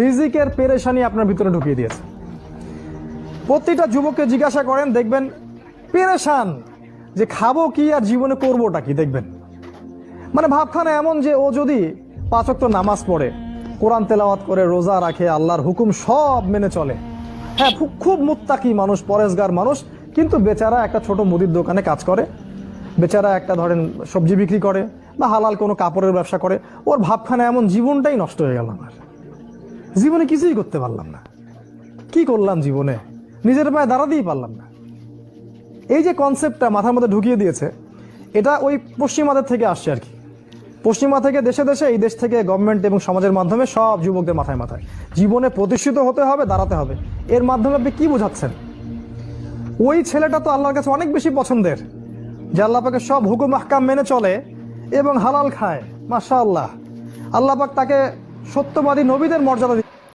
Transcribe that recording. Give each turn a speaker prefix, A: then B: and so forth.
A: রিজিকের পেরেশানি আপনার ভিতরে ঢুকিয়ে দিয়েছে। প্রতিটা যুবককে জিজ্ঞাসা করেন, দেখবেন পেরেশান যে খাব কি আর জীবনে করবোটা কি, দেখবেন। মানে ভাবখানা এমন যে ও যদি পাঁচক্ত নামাজ পড়ে, কোরআন তেলাওয়াত করে, রোজা রাখে, আল্লাহর হুকুম সব মেনে চলে। হ্যাঁ খুব মুত্তাকি মানুষ, পরেশগার মানুষ, কিন্তু বেচারা একটা ছোট মুদির দোকানে কাজ করে। বেচারা একটা ধরেন সবজি বিক্রি করে বা হালাল কোনো কাপড়ের ব্যবসা করে। ওর ভাবখানা এমন জীবনটাই নষ্ট হয়ে গেল আমার। জীবনে কিছুই করতে পারলাম না। কি করলাম জীবনে? নিজের পায়ে দাঁড়াতেই পারলাম না। এই যে কনসেপ্টটা মাথার মধ্যে ঢুকিয়ে দিয়েছে, এটা ওই পশ্চিমাদের থেকে আসছে আর কি। পশ্চিমা থেকে দেশে দেশে, এই দেশ থেকে গভর্নমেন্ট এবং সমাজের মাধ্যমে সব যুবকদের মাথায় মাথায়। জীবনে প্রতিষ্ঠিত হতে হবে, দাঁড়াতে হবে। এর মাধ্যমে আপনি কি বোঝাচ্ছেন? ওই ছেলেটা তো আল্লাহর কাছে অনেক বেশি পছন্দের, যে আল্লাহ পাকে সব হুকুম আহকাম মেনে চলে এবং হালাল খায়। মাশা আল্লাহ আল্লাহ পাক তাকে সত্যবাদী নবীদের মর্যাদা